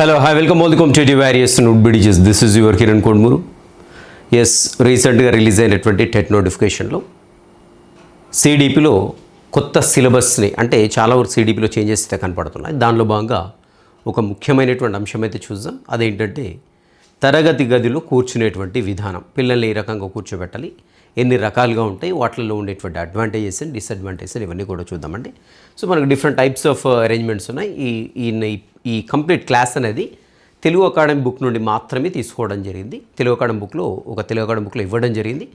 Hello hi welcome welcome to various note బిడిజెస్ this is your Kiran Kodmuru yes రీసెంట్గా release అయినటువంటి TET నోటిఫికేషన్లో సిడిపిలో కొత్త సిలబస్ని అంటే చాలా వరకు సిడిపిలో చేంజెస్ అయితే కనపడుతున్నాయి. దానిలో భాగంగా ఒక ముఖ్యమైనటువంటి అంశం అయితే చూద్దాం. అదేంటంటే తరగతి గదిలో కూర్చునేటువంటి విధానం పిల్లల్ని ఏ రకంగా కూర్చోబెట్టాలి ఎన్ని రకాలుగా ఉంటాయి వాటిల్లో ఉండేటువంటి అడ్వాంటేజెస్ అండ్ డిసడ్వాంటేజెస్ ఇవన్నీ కూడా చూద్దామండి. సో మనకు డిఫరెంట్ టైప్స్ ఆఫ్ అరేంజ్మెంట్స్ ఉన్నాయి. ఈ ఈ ఈ కంప్లీట్ క్లాస్ అనేది తెలుగు అకాడమీ బుక్ నుండి మాత్రమే తీసుకోవడం జరిగింది. తెలుగు అకాడమీ బుక్లో ఒక తెలుగు అకాడమీ బుక్లో ఇవ్వడం జరిగింది.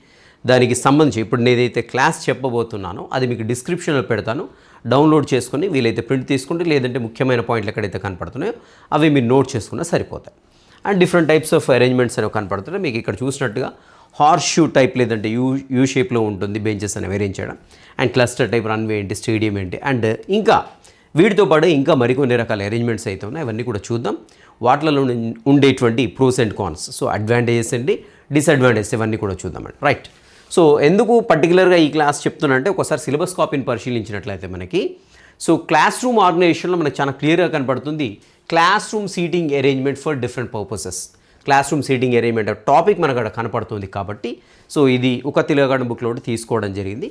దానికి సంబంధించి ఇప్పుడు నేనైతే క్లాస్ చెప్పబోతున్నానో అది మీకు డిస్క్రిప్షన్లో పెడతాను. డౌన్లోడ్ చేసుకుని వీలైతే ప్రింట్ తీసుకుంటే లేదంటే ముఖ్యమైన పాయింట్లు ఎక్కడైతే కనపడుతున్నాయో అవి మీరు నోట్ చేసుకున్నా సరిపోతాయి. And different types of arrangements అనేవి కనపడుతున్నాయి. మీకు ఇక్కడ చూసినట్టుగా హార్ష్ షూ టైప్ లేదంటే యూ యూ షేప్లో ఉంటుంది బెంచెస్ అనేవి అరేంజ్ చేయడం. అండ్ క్లస్టర్ టైప్ రన్వే ఏంటి స్టేడియం ఏంటి. అండ్ ఇంకా వీటితో పాటు ఇంకా మరికొన్ని రకాల అరేంజ్మెంట్స్ అయితే ఉన్నాయి. అవన్నీ కూడా చూద్దాం. వాటిలలో ఉండేటువంటి pros and cons so advantages అండి డిసడ్వాంటేజెస్ ఇవన్నీ కూడా చూద్దామండి రైట్ సో ఎందుకు పర్టికులర్గా ఈ క్లాస్ చెప్తున్నానంటే ఒకసారి సిలబస్ కాపీని పరిశీలించినట్లయితే మనకి సో క్లాస్ రూమ్ ఆర్గనైజేషన్లో మనకు చాలా క్లియర్గా కనపడుతుంది class room seating arrangement for different purposes class room seating arrangement topic మనకు అక్కడ కనపడుతుంది కాబట్టి సో ఇది ఒక తెలుగు బుక్లో తీసుకోవడం జరిగింది.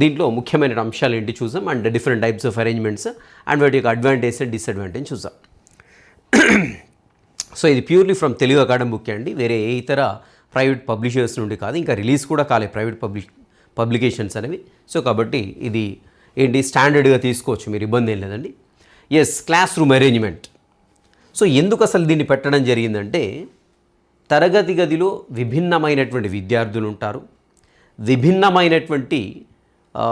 దీంట్లో ముఖ్యమైన అంశాలు ఏంటి చూసాం and different types of arrangements and వాటి యొక్క అడ్వాంటేజ్ అండ్ డిసడ్వాంటేజ్ చూసాం సో ఇది purely from Telugu academy book అండి. వేరే ఏ ఇతర ప్రైవేట్ పబ్లిషర్స్ నుండి కాదు. ఇంకా రిలీజ్ కూడా కాలే ప్రైవేట్ పబ్లిష్ పబ్లికేషన్స్ అనేవి. సో కాబట్టి ఇది ఏంటి? స్టాండర్డ్గా తీసుకోవచ్చు. మీరు ఇబ్బంది ఏం లేదండి. Yes class room arrangement so ఎందుకు అసలు దీన్ని పెట్టడం జరిగిందంటే తరగతి గదిలో విభిన్నమైనటువంటి విద్యార్థులు ఉంటారు. విభిన్నమైనటువంటి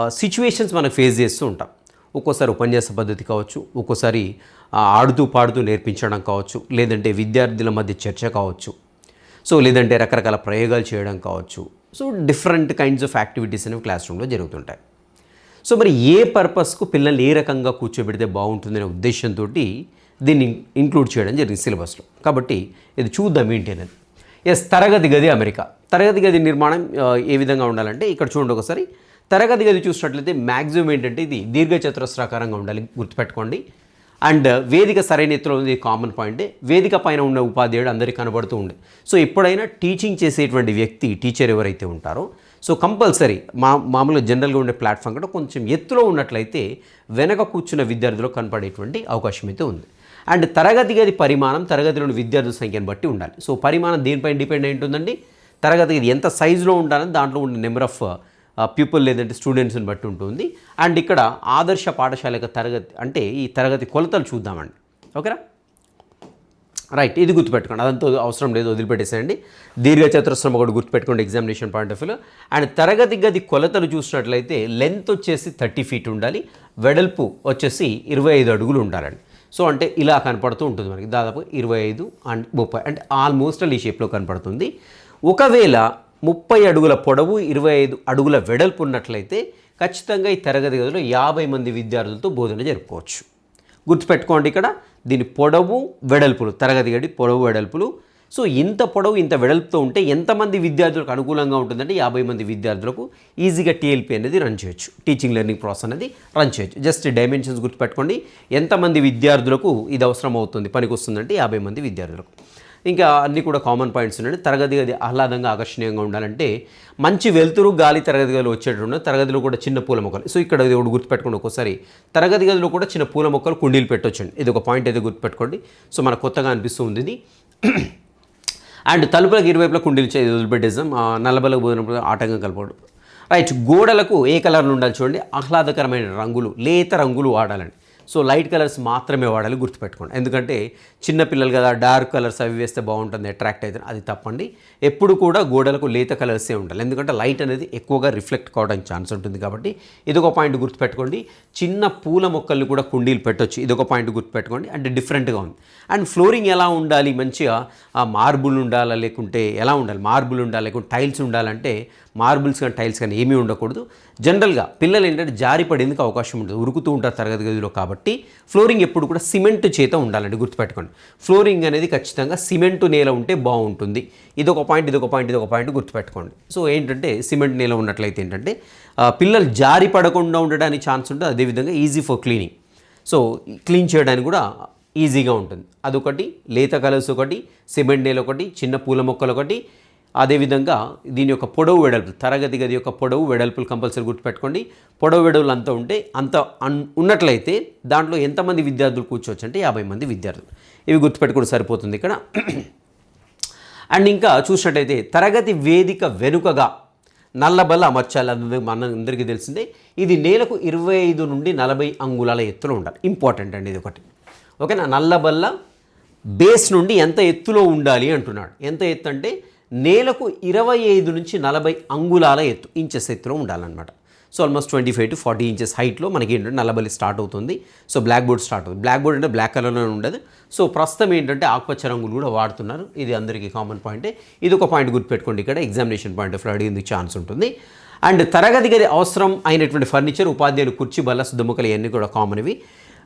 సిచ్యువేషన్స్ మనం ఫేస్ చేస్తూ ఉంటాం. ఒక్కోసారి ఉపన్యాస పద్ధతి కావచ్చు ఒక్కోసారి ఆడుతూ పాడుతూ నేర్పించడం కావచ్చు లేదంటే విద్యార్థుల మధ్య చర్చ కావచ్చు. సో లేదంటే రకరకాల ప్రయోగాలు చేయడం కావచ్చు. So different kinds of activities అనేవి క్లాస్ రూమ్లో జరుగుతుంటాయి. సో మరి ఏ పర్పస్కు పిల్లల్ని ఏ రకంగా కూర్చోబెడితే బాగుంటుందనే ఉద్దేశంతో దీన్ని ఇంక్లూడ్ చేయడం జరిగింది సిలబస్లో. కాబట్టి ఇది చూద్దాం ఏంటి అనేది. ఎస్ తరగతి గది అమెరికా. తరగతి గది నిర్మాణం ఏ విధంగా ఉండాలంటే ఇక్కడ చూడండి ఒకసారి. తరగతి గది చూసినట్లయితే మ్యాక్సిమం ఏంటంటే ఇది దీర్ఘచతురస్రాకారంగా ఉండాలి గుర్తుపెట్టుకోండి. అండ్ వేదిక సరైన ఎత్తులో ఉంది కామన్ పాయింటే వేదిక పైన ఉన్న ఉపాధ్యాయుడు అందరికీ కనబడుతూ ఉండే. సో ఎప్పుడైనా టీచింగ్ చేసేటువంటి వ్యక్తి టీచర్ ఎవరైతే ఉంటారో సో కంపల్సరీ మా మామూలుగా జనరల్గా ఉండే ప్లాట్ఫామ్ కూడా కొంచెం ఎత్తులో ఉన్నట్లయితే వెనక కూర్చున్న విద్యార్థులకు కనపడేటువంటి అవకాశం అయితే ఉంది. అండ్ తరగతి గది పరిమాణం తరగతిలోని విద్యార్థుల సంఖ్యను బట్టి ఉండాలి. సో పరిమాణం దేనిపైన డిపెండ్ అయి ఉంటుందండి తరగతి గది ఎంత సైజులో ఉండాలని దాంట్లో ఉండే నెంబర్ ఆఫ్ పీపుల్ లేదంటే స్టూడెంట్స్ని బట్టి ఉంటుంది. అండ్ ఇక్కడ ఆదర్శ పాఠశాల యొక్క తరగతి అంటే ఈ తరగతి కొలతలు చూద్దామండి. ఓకేనా? రైట్ ఇది గుర్తుపెట్టుకోండి. అదంతా అవసరం లేదు వదిలిపెట్టేసేయండి. దీర్ఘచతురస్రం ఒకటి గుర్తుపెట్టుకోండి ఎగ్జామినేషన్ పాయింట్ ఆఫ్ వ్యూలో. అండ్ తరగతి గది కొలతలు చూసినట్లయితే లెంత్ వచ్చేసి థర్టీ ఫీట్ ఉండాలి. వెడల్పు వచ్చేసి ఇరవై ఐదు అడుగులు ఉండాలండి. సో అంటే ఇలా కనపడుతూ ఉంటుంది మనకి. దాదాపు ఇరవై ఐదు అండ్ ముప్పై అంటే ఆల్మోస్ట్ ఈ షేప్లో కనపడుతుంది. ఒకవేళ ముప్పై అడుగుల పొడవు ఇరవై ఐదు అడుగుల వెడల్పు ఉన్నట్లయితే ఖచ్చితంగా ఈ తరగతి గదిలో యాభై మంది విద్యార్థులతో బోధన జరుపుకోవచ్చు. గుర్తుపెట్టుకోండి ఇక్కడ దీని పొడవు వెడల్పులు తరగతి గడి పొడవు వెడల్పులు సో ఇంత పొడవు ఇంత వెడల్పుతో ఉంటే ఎంతమంది విద్యార్థులకు అనుకూలంగా ఉంటుందంటే యాభై మంది విద్యార్థులకు ఈజీగా టీఎల్పీ అనేది రన్ చేయొచ్చు. టీచింగ్ లెర్నింగ్ ప్రాసెస్ అనేది రన్ చేయొచ్చు. జస్ట్ డైమెన్షన్స్ గుర్తుపెట్టుకోండి. ఎంతమంది విద్యార్థులకు ఇది అవసరం అవుతుంది పనికి వస్తుందంటే యాభై మంది విద్యార్థులకు. ఇంకా అన్నీ కూడా కామన్ పాయింట్స్ ఉన్నాయండి తరగతి గది ఆహ్లాదంగా ఆకర్షణీయంగా ఉండాలంటే మంచి వెలుతురు గాలి తరగతి గదిలో వచ్చేటట్టు తరగతిలో కూడా చిన్న పూల మొక్కలు. సో ఇక్కడ ఇది ఒకటి గుర్తుపెట్టుకోండి ఒక్కోసారి. తరగతి గదిలో కూడా చిన్న పూల మొక్కలు కుండీలు పెట్టొచ్చండి. ఇది ఒక పాయింట్ అయితే గుర్తుపెట్టుకోండి. సో మనకు కొత్తగా అనిపిస్తుంది ఇది. అండ్ తలుపులకు ఇరువైపులా కుండీలు చే- వదిలిపెట్టేసాం ఆ, నల్లబలకు పోయినప్పుడు ఆటంకం కలపడం రైట్ గోడలకు ఏ కలర్లు ఉండాలి చూడండి ఆహ్లాదకరమైన రంగులు లేత రంగులు వాడాలండి. సో లైట్ కలర్స్ మాత్రమే వాడాలి గుర్తుపెట్టుకోండి. ఎందుకంటే చిన్నపిల్లలు కదా డార్క్ కలర్స్ అవి వేస్తే బాగుంటుంది అట్రాక్ట్ అయితే అది తప్పండి. ఎప్పుడు కూడా గోడలకు లేత కలర్సే ఉండాలి. ఎందుకంటే లైట్ అనేది ఎక్కువగా రిఫ్లెక్ట్ కావడానికి ఛాన్స్ ఉంటుంది కాబట్టి ఇదొక పాయింట్ గుర్తుపెట్టుకోండి. చిన్న పూల మొక్కల్ని కూడా కుండీలు పెట్టొచ్చు ఇదొక పాయింట్ గుర్తుపెట్టుకోండి. అంటే డిఫరెంట్గా ఉంది. అండ్ ఫ్లోరింగ్ ఎలా ఉండాలి? మంచిగా ఆ మార్బుల్ ఉండాలా? లేకుంటే ఎలా ఉండాలి? మార్బుల్ ఉండాలి? లేకుంటే టైల్స్ ఉండాలంటే మార్బుల్స్ కానీ టైల్స్ కానీ ఏమీ ఉండకూడదు. జనరల్గా పిల్లలు ఏంటంటే జారి పడేందుకు అవకాశం ఉంటుంది. ఉరుకుతూ ఉంటారు తరగతి గదిలో కాబట్టి ఫ్లోరింగ్ ఎప్పుడు కూడా సిమెంట్ చేత ఉండాలండి గుర్తుపెట్టుకోండి. ఫ్లోరింగ్ అనేది ఖచ్చితంగా సిమెంట్ నేల ఉంటే బాగుంటుంది. ఇదొక పాయింట్ ఇది ఒక పాయింట్ ఇది ఒక పాయింట్ గుర్తుపెట్టుకోండి. సో ఏంటంటే సిమెంట్ నేల ఉన్నట్లయితే ఏంటంటే పిల్లలు జారి పడకుండా ఉండడానికి ఛాన్స్ ఉంటుంది. అదేవిధంగా easy for cleaning. So clean చేయడానికి కూడా ఈజీగా ఉంటుంది. అదొకటి లేత కలర్స్ ఒకటి సిమెంట్ నేల ఒకటి చిన్న పూల మొక్కలు ఒకటి అదేవిధంగా దీని యొక్క పొడవు వెడల్పు తరగతి గది యొక్క పొడవు వెడల్పులు కంపల్సరీ గుర్తుపెట్టుకోండి. పొడవు వెడల్పులు అంత ఉంటే అంత అన్- ఉన్నట్లయితే దాంట్లో ఎంతమంది విద్యార్థులు కూర్చోవచ్చు అంటే యాభై మంది విద్యార్థులు. ఇవి గుర్తుపెట్టుకుంటే సరిపోతుంది ఇక్కడ. అండ్ ఇంకా చూసినట్టయితే తరగతి వేదిక వెనుకగా నల్లబల్ల అమర్చాలి అన్నది మన అందరికీ తెలిసిందే. ఇది నేలకు ఇరవై ఐదు నుండి నలభై అంగుళాల ఎత్తులో ఉండాలి. ఇంపార్టెంట్ అండి ఇది ఒకటి. ఓకేనా? నల్లబల్ల బేస్ నుండి ఎంత ఎత్తులో ఉండాలి అంటున్నాడు. ఎంత ఎత్తు అంటే నేలకు ఇరవై ఐదు నుంచి నలభై అంగుళాల ఎత్తు ఇంచెస్ ఎత్తులో ఉండాలన్నమాట. So almost twenty five to forty inches హైట్లో మనకి ఏంటంటే నల్లబల్లి స్టార్ట్ అవుతుంది. సో బ్లాక్ బోర్డ్ స్టార్ట్ అవుతుంది. బ్లాక్ బోర్డ్ అంటే బ్లాక్ కలర్లో ఉండదు. సో ప్రస్తుతం ఏంటంటే ఆకుపచ్చ రంగులు కూడా వాడుతున్నారు. ఇది అందరికీ కామన్ పాయింటే ఇది ఒక పాయింట్ గుర్తుపెట్టుకోండి ఇక్కడ. ఎగ్జామినేషన్ పాయింట్ ఆఫ్ అడిగేందుకు ఛాన్స్ ఉంటుంది. అండ్ తరగతి గది అవసరం అయినటువంటి ఫర్నిచర్ ఉపాధ్యాయులు కుర్చీ బల్ల సుద్దముక్కలు ఇవన్నీ కూడా కామన్ ఇవి.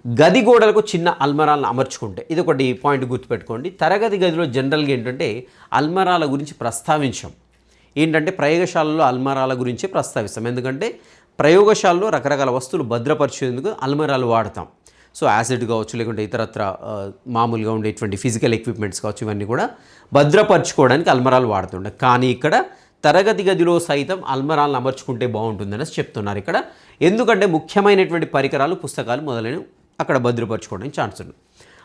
గది గోడలకు చిన్న అల్మరాలను అమర్చుకుంటే ఇది ఒకటి పాయింట్ గుర్తుపెట్టుకోండి. తరగతి గదిలో జనరల్గా ఏంటంటే అల్మరాల గురించి ప్రస్తావించాం. ఏంటంటే ప్రయోగశాలలో అల్మరాల గురించి ప్రస్తావిస్తాం. ఎందుకంటే ప్రయోగశాలలో రకరకాల వస్తువులు భద్రపరిచేందుకు అల్మరాలు వాడతాం. సో యాసిడ్ కావచ్చు లేకుంటే ఇతరత్ర మామూలుగా ఉండేటువంటి ఫిజికల్ ఎక్విప్మెంట్స్ కావచ్చు ఇవన్నీ కూడా భద్రపరచుకోవడానికి అల్మరాలు వాడుతుండే. కానీ ఇక్కడ తరగతి గదిలో సైతం అల్మరాలను అమర్చుకుంటే బాగుంటుందని చెప్తున్నారు ఇక్కడ. ఎందుకంటే ముఖ్యమైనటువంటి పరికరాలు పుస్తకాలు మొదలైనవి అక్కడ భద్రపరచుకోవడానికి ఛాన్స్ ఉంది.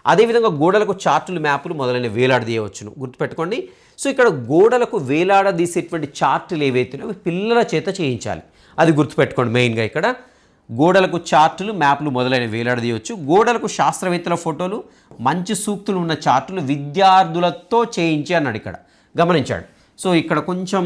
అదేవిధంగా గోడలకు చార్టులు మ్యాపులు మొదలైన వేలాడదీయవచ్చును గుర్తుపెట్టుకోండి. సో ఇక్కడ గోడలకు వేలాడదీసేటువంటి చార్టులు ఏవైతే అవి పిల్లల చేత చేయించాలి. అది గుర్తుపెట్టుకోండి మెయిన్గా ఇక్కడ. గోడలకు చార్టులు మ్యాప్లు మొదలైన వేలాడదీయవచ్చు గోడలకు శాస్త్రవేత్తల ఫోటోలు మంచి సూక్తులు ఉన్న చార్టులు విద్యార్థులతో చేయించి అన్నాడు ఇక్కడ. గమనించాడు. సో ఇక్కడ కొంచెం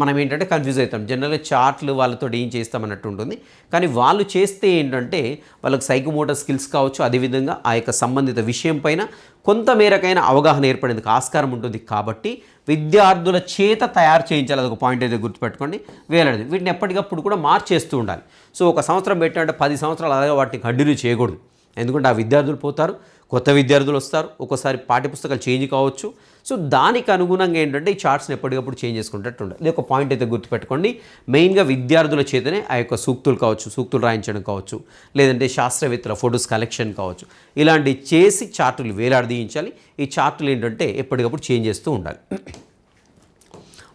మనం ఏంటంటే కన్ఫ్యూజ్ అవుతాం. జనరల్గా చార్ట్లు వాళ్ళతో ఏం చేస్తామన్నట్టు ఉంటుంది. కానీ వాళ్ళు చేస్తే ఏంటంటే వాళ్ళకి సైకోమోటర్ స్కిల్స్ కావచ్చు అదేవిధంగా ఆ యొక్క సంబంధిత విషయం పైన కొంత మేరకైన అవగాహన ఏర్పడేందుకు ఆస్కారం ఉంటుంది కాబట్టి విద్యార్థుల చేత తయారు చేయించాలి. అదొక పాయింట్ అయితే గుర్తుపెట్టుకోండి. వేలాడది. వీటిని ఎప్పటికప్పుడు కూడా మార్చేస్తూ ఉండాలి. సో ఒక సంవత్సరం పెట్టినట్టే పది సంవత్సరాలు అలాగే వాటిని కంటిన్యూ చేయకూడదు. ఎందుకంటే ఆ విద్యార్థులు పోతారు కొత్త విద్యార్థులు వస్తారు. ఒక్కోసారి పాఠ్యపుస్తకాలు చేంజ్ కావచ్చు. సో దానికి అనుగుణంగా ఏంటంటే ఈ చార్ట్స్ని ఎప్పటికప్పుడు చేంజ్ చేసుకుంటట్టు ఉండాలి. ఇది ఒక పాయింట్ అయితే గుర్తుపెట్టుకోండి. మెయిన్గా విద్యార్థుల చేతనే ఆ యొక్క సూక్తులు కావచ్చు సూక్తులు రాయించడం కావచ్చు లేదంటే శాస్త్రవేత్తల ఫొటోస్ కలెక్షన్ కావచ్చు. ఇలాంటివి చేసి చార్టులు వేలాడదీయించాలి ఈ చార్టులు ఏంటంటే ఎప్పటికప్పుడు చేంజ్ చేస్తూ ఉండాలి.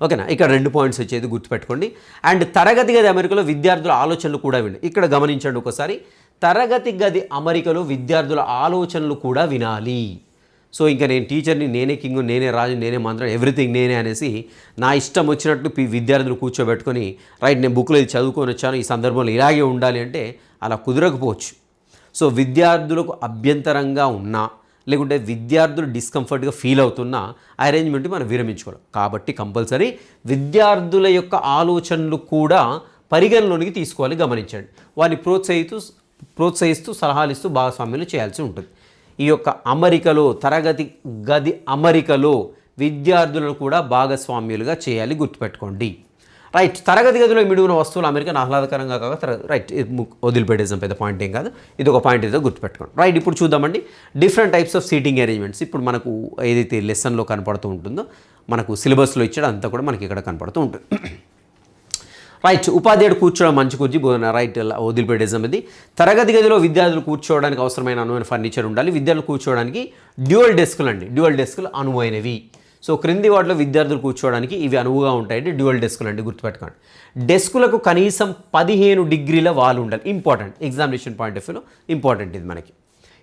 ఓకేనా? ఇక్కడ రెండు పాయింట్స్ వచ్చేది గుర్తుపెట్టుకోండి. అండ్ తరగతి గది అమెరికాలో విద్యార్థుల ఆలోచనలు కూడా వినండి ఇక్కడ గమనించండి ఒకసారి. తరగతి గది అమరికలో విద్యార్థుల ఆలోచనలు కూడా వినాలి. సో ఇంకా నేను టీచర్ని నేనే కింగ్ నేనే రాజు నేనే మంత్రం ఎవ్రీథింగ్ నేనే అనేసి నా ఇష్టం వచ్చినట్లు విద్యార్థులు కూర్చోబెట్టుకొని రైట్ నేను బుక్లో ఇది చదువుకొని వచ్చాను ఈ సందర్భంలో ఇలాగే ఉండాలి అంటే అలా కుదరకపోవచ్చు. సో విద్యార్థులకు అభ్యంతరంగా ఉన్నా లేకుంటే విద్యార్థులు డిస్కంఫర్ట్గా ఫీల్ అవుతున్న అరేంజ్మెంట్ మనం విరమించుకోవాలి. కాబట్టి కంపల్సరీ విద్యార్థుల యొక్క ఆలోచనలు కూడా పరిగణలోనికి తీసుకోవాలి గమనించండి. వారిని ప్రోత్సహిస్తూ ప్రోత్సహిస్తూ సలహాలు ఇస్తూ భాగస్వామ్యాలు చేయాల్సి ఉంటుంది. ఈ యొక్క అమరికలో తరగతి గది అమరికలో విద్యార్థులను కూడా భాగస్వామ్యులుగా చేయాలి గుర్తుపెట్టుకోండి. రైట్ తరగతి గదిలో మిడుగున వస్తువులు అమెరికన్ ఆహ్లాదకరంగా కాక రైట్ వదిలిపెట్టేసాం పెద్ద పాయింట్ ఏం కాదు. ఇది ఒక పాయింట్ ఏదో గుర్తుపెట్టుకోండి. రైట్ ఇప్పుడు చూద్దామండి. Different types of seating arrangements ఇప్పుడు మనకు ఏదైతే లెసన్లో కనపడుతూ ఉంటుందో మనకు సిలబస్లో ఇచ్చాడో అంతా కూడా మనకి ఇక్కడ కనపడుతూ ఉంటుంది. రైట్ ఉపాధ్యాయుడు కూర్చోవడం మంచి కుర్చీ బోధన రైట్ ఇలా వదిలిపెట్టేసాం ఇది. తరగతి గదిలో విద్యార్థులు కూర్చోవడానికి అవసరమైన అనువైన ఫర్నిచర్ ఉండాలి. విద్యార్థులు కూర్చోవడానికి డ్యూయల్ డెస్కులు అండి. డ్యూయల్ డెస్కులు అనువైనవి. సో క్రింది వాటిలో విద్యార్థులు కూర్చోవడానికి ఇవి అనువుగా ఉంటాయండి. డ్యూయల్ డెస్కులు అండి గుర్తుపెట్టుకోండి. డెస్కులకు కనీసం పదిహేను డిగ్రీల వాల్ ఉండాలి. ఇంపార్టెంట్. ఎగ్జామినేషన్ పాయింట్ ఆఫ్ వ్యూలో ఇంపార్టెంట్ ఇది మనకి.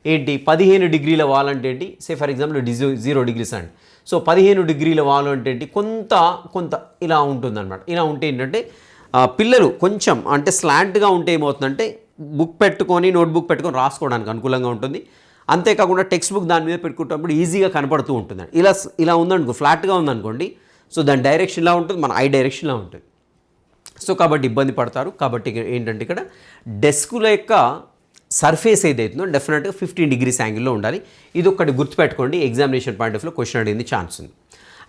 ఏంటి? పదిహేను డిగ్రీల వాల్ అంటే ఏంటి? సే ఫర్ ఎగ్జాంపుల్ డిజో జీరో డిగ్రీస్ అండి. సో పదిహేను డిగ్రీల వాల్ అంటే ఏంటి? కొంత కొంత ఇలా ఉంటుందన్నమాట. ఇలా ఉంటే ఏంటంటే పిల్లలు కొంచెం అంటే స్లాంట్గా ఉంటే ఏమవుతుందంటే బుక్ పెట్టుకొని నోట్బుక్ పెట్టుకొని రాసుకోవడానికి అనుకూలంగా ఉంటుంది. అంతేకాకుండా టెక్స్ట్ బుక్ దాని మీద పెట్టుకుంటున్నప్పుడు ఈజీగా కనపడుతూ ఉంటుంది. ఇలా ఇలా ఉందనుకో ఫ్లాట్గా ఉందనుకోండి సో దాని డైరెక్షన్లా ఉంటుంది మన ఐ డైరెక్షన్లా ఉంటుంది. సో కాబట్టి ఇబ్బంది పడతారు. కాబట్టి ఏంటంటే ఇక్కడ డెస్కుల యొక్క సర్ఫేస్ ఏదైతుందో డెఫినెట్గా ఫిఫ్టీన్ డిగ్రీస్ యాంగిల్లో ఉండాలి. ఇది ఒకటి గుర్తుపెట్టుకోండి ఎగ్జామినేషన్ పాయింట్ ఆఫ్ క్వశ్చన్ అడిగింది ఛాన్స్ ఉంది.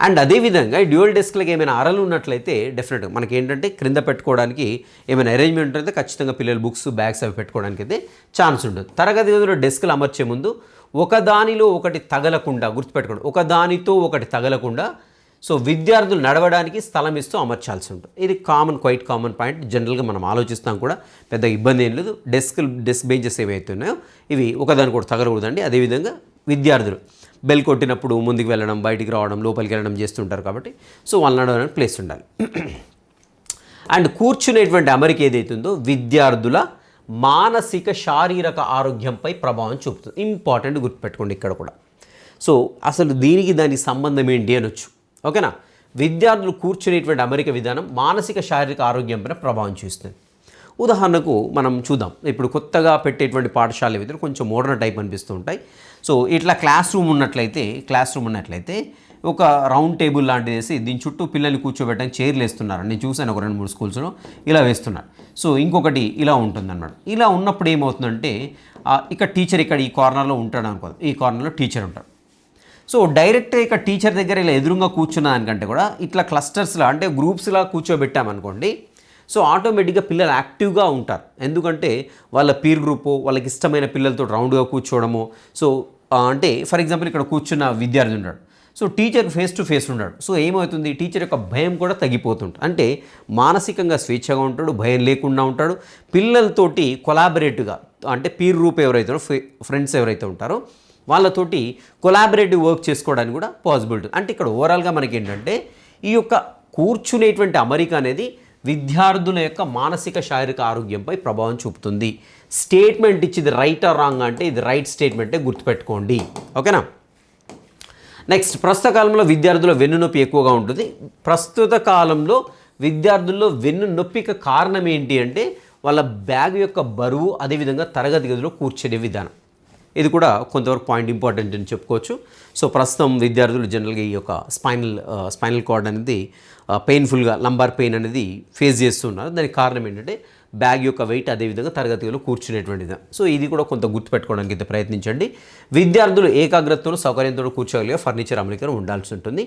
అండ్ అదేవిధంగా ఈ డ్యూయల్ డెస్క్లకు ఏమైనా అరలు ఉన్నట్లయితే డెఫినెట్గా మనకి ఏంటంటే క్రింద పెట్టుకోవడానికి ఏమైనా అరేంజ్మెంట్ అయితే ఖచ్చితంగా పిల్లలు బుక్స్ బ్యాగ్స్ అవి పెట్టుకోవడానికి అయితే ఛాన్స్ ఉంటుంది. తరగతి గదిలో డెస్క్లు అమర్చే ముందు ఒకదానిలో ఒకటి తగలకుండా గుర్తుపెట్టుకోండి ఒకదానితో ఒకటి తగలకుండా సో విద్యార్థులు నడవడానికి స్థలం ఇస్తూ అమర్చాల్సి ఉంటుంది. ఇది కామన్ క్వైట్ కామన్ పాయింట్ జనరల్గా మనం ఆలోచిస్తాం కూడా పెద్ద ఇబ్బంది ఏం లేదు. డెస్క్ డెస్క్ బెంచెస్ ఏవైతే ఉన్నాయో ఇవి ఒకదాని కూడా తగలకూడదండి. అదేవిధంగా విద్యార్థులు. బెల్ కొట్టినప్పుడు ముందుకు వెళ్ళడం బయటికి రావడం లోపలికి వెళ్ళడం చేస్తుంటారు కాబట్టి. సో వాళ్ళు నడవడానికి ప్లేస్ ఉండాలి. అండ్ కూర్చునేటువంటి అమరిక ఏదైతుందో విద్యార్థుల మానసిక శారీరక ఆరోగ్యంపై ప్రభావం చూపుతుంది. ఇంపార్టెంట్ గుర్తుపెట్టుకోండి ఇక్కడ కూడా. సో అసలు దీనికి దానికి సంబంధం ఏంటి అనొచ్చు. ఓకేనా? విద్యార్థులు కూర్చునేటువంటి అమరిక విధానం మానసిక శారీరక ఆరోగ్యంపై ప్రభావం చూస్తుంది ఉదాహరణకు మనం చూద్దాం. ఇప్పుడు కొత్తగా పెట్టేటువంటి పాఠశాల విధులు కొంచెం మోడర్న్ టైప్ అనిపిస్తూ ఉంటాయి. సో ఇట్లా క్లాస్ రూమ్ ఉన్నట్లయితే క్లాస్ రూమ్ ఉన్నట్లయితే ఒక రౌండ్ టేబుల్ లాంటిది వేసి దీని చుట్టూ పిల్లల్ని కూర్చోబెట్టడానికి చైర్లు వేస్తున్నారు. నేను చూశాను ఒక రెండు మూడు స్కూల్స్లో. ఇలా వేస్తున్నారు. సో ఇంకొకటి ఇలా ఉంటుందన్నమాట. ఇలా ఉన్నప్పుడు ఏమవుతుందంటే ఇక్కడ టీచర్ ఇక్కడ ఈ కార్నర్లో ఉంటాడు అనుకో ఈ కార్నర్లో టీచర్ ఉంటాడు. సో డైరెక్ట్గా ఇక టీచర్ దగ్గర ఇలా ఎదురుగా కూర్చున్న దానికంటే కూడా ఇట్లా క్లస్టర్స్లా అంటే గ్రూప్స్లా కూర్చోబెట్టామనుకోండి సో ఆటోమేటిక్గా పిల్లలు యాక్టివ్గా ఉంటారు. ఎందుకంటే వాళ్ళ పీర్ గ్రూపు వాళ్ళకి ఇష్టమైన పిల్లలతో రౌండ్గా కూర్చోవడము సో అంటే ఫర్ ఎగ్జాంపుల్ ఇక్కడ కూర్చున్న విద్యార్థి ఉన్నాడు. So teacher face to face ఉన్నాడు. సో ఏమవుతుంది? టీచర్ యొక్క భయం కూడా తగ్గిపోతుంటుంది. అంటే మానసికంగా స్వేచ్ఛగా ఉంటాడు భయం లేకుండా ఉంటాడు. పిల్లలతోటి కొలాబరేటివ్గా అంటే పీర్ రూప్ ఎవరైతే ఫ్రెండ్స్ ఎవరైతే ఉంటారో వాళ్ళతోటి కొలాబరేటివ్ వర్క్ చేసుకోవడానికి కూడా పాసిబిలిటీ అంటే ఇక్కడ ఓవరాల్గా మనకి ఏంటంటే ఈ యొక్క కూర్చునేటువంటి అమరిక అనేది విద్యార్థుల యొక్క మానసిక శారీరక ఆరోగ్యంపై ప్రభావం చూపుతుంది. స్టేట్మెంట్ ఇచ్చింది రైట్ ఆర్ రాంగ్ అంటే ఇది రైట్ స్టేట్మెంటే గుర్తుపెట్టుకోండి. ఓకేనా? నెక్స్ట్ ప్రస్తుత కాలంలో విద్యార్థుల వెన్నునొప్పి ఎక్కువగా ఉంటుంది. ప్రస్తుత కాలంలో విద్యార్థుల్లో వెన్ను నొప్పికి కారణం ఏంటి అంటే వాళ్ళ బ్యాగ్ యొక్క బరువు అదేవిధంగా తరగతి గదిలో కూర్చునే విధానం. ఇది కూడా కొంతవరకు పాయింట్ ఇంపార్టెంట్ అని చెప్పుకోవచ్చు. సో ప్రస్తుతం విద్యార్థులు జనరల్గా ఈ యొక్క స్పైనల్ స్పైనల్ కార్డ్ అనేది పెయిన్ఫుల్గా లంబార్ పెయిన్ అనేది ఫేస్ చేస్తున్నారు. దానికి కారణం ఏంటంటే బ్యాగ్ యొక్క వెయిట్ అదేవిధంగా తరగతిలో కూర్చునేటువంటిది. సో ఇది కూడా కొంత గుర్తుపెట్టుకోవడానికి అయితే ప్రయత్నించండి. విద్యార్థులు ఏకాగ్రతతో సౌకర్యంతో కూర్చోగలిగే ఫర్నిచర్ అమరిక ఉండాల్సి ఉంటుంది.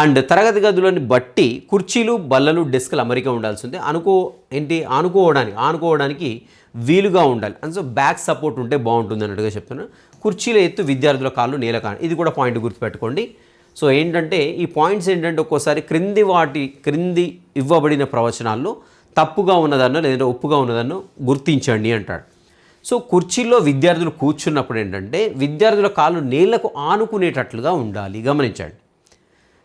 అండ్ తరగతి గదులను బట్టి కుర్చీలు బల్లలు డెస్క్లు అమరిక ఉండాల్సి ఉంది. అనుకో ఏంటి? ఆనుకోవడానికి ఆనుకోవడానికి వీలుగా ఉండాలి. అండ్ సో బ్యాక్ సపోర్ట్ ఉంటే బాగుంటుంది అన్నట్టుగా చెప్తున్నాను కుర్చీల ఎత్తు విద్యార్థుల కాళ్ళు నేల కాను ఇది కూడా పాయింట్ గుర్తుపెట్టుకోండి. సో ఏంటంటే ఈ పాయింట్స్ ఏంటంటే ఒక్కోసారి క్రింది వాటి క్రింది ఇవ్వబడిన ప్రవచనాల్లో తప్పుగా ఉన్నదన్నో లేదంటే ఒప్పుగా ఉన్నదన్నో గుర్తించండి అంటాడు. సో కుర్చీల్లో విద్యార్థులు కూర్చున్నప్పుడు ఏంటంటే విద్యార్థుల కాళ్ళు నేలకు ఆనుకునేటట్లుగా ఉండాలి గమనించండి.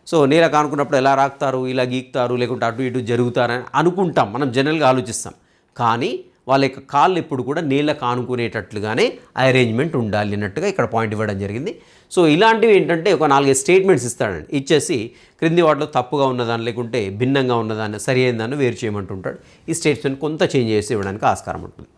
సో నేల కానుకున్నప్పుడు ఎలా రాకుతారు ఇలా గీకుతారు లేకుంటే అటు ఇటు జరుగుతారని అనుకుంటాం మనం జనరల్గా ఆలోచిస్తాం. కానీ వాళ్ళ యొక్క కాళ్ళు ఎప్పుడు కూడా నేల కానుకునేటట్లుగానే అరేంజ్మెంట్ ఉండాలి అన్నట్టుగా ఇక్కడ పాయింట్ ఇవ్వడం జరిగింది. సో ఇలాంటివి ఏంటంటే ఒక నాలుగైదు స్టేట్మెంట్స్ ఇస్తాడండి. ఇచ్చేసి క్రింది వాటిలో తప్పుగా ఉన్నదాన్ని లేకుంటే భిన్నంగా ఉన్నదాన్ని సరి అయిందాన్ని వేరు చేయమంటుంటాడు. ఈ స్టేట్మెంట్ కొంత చేంజ్ చేసి ఇవ్వడానికి ఆస్కారం ఉంటుంది.